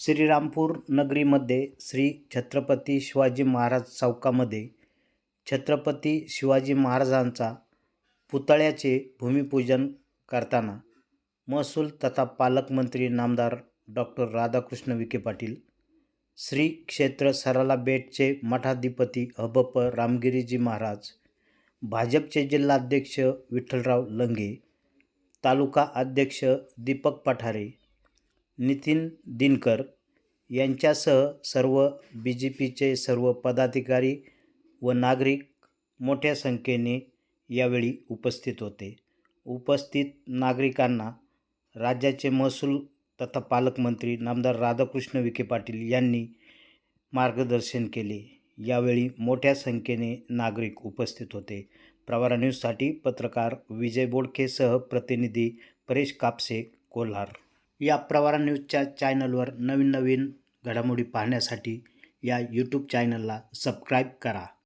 श्रीरामपूर नगरीमध्ये श्री छत्रपती शिवाजी महाराज चौकामध्ये छत्रपती शिवाजी महाराजांचा पुतळ्याचे भूमिपूजन करताना महसूल तथा पालकमंत्री नामदार डॉक्टर राधाकृष्ण विखे पाटील श्री क्षेत्र सराला बेटचे मठाधिपती हबप रामगिरीजी महाराज भाजपचे जिल्हाध्यक्ष विठ्ठलराव लंगे तालुका अध्यक्ष दीपक पठारे नितीन दिनकर यांच्यासह सर्व बी जे पीचे सर्व पदाधिकारी व नागरिक मोठ्या संख्येने यावेळी उपस्थित होते. उपस्थित नागरिकांना राज्याचे महसूल तथा पालकमंत्री नामदार राधाकृष्ण विखे पाटील यांनी मार्गदर्शन केले. यावेळी मोठ्या संख्येने नागरिक उपस्थित होते. प्रवारा न्यूजसाठी पत्रकार विजय बोडकेसह प्रतिनिधी परेश कापसे कोल्हार या प्रवारा न्यूजच्या चॅनलवर नवीन नवीन घडामोडी पाहण्यासाठी या यूट्यूब चॅनलला सबस्क्राईब करा.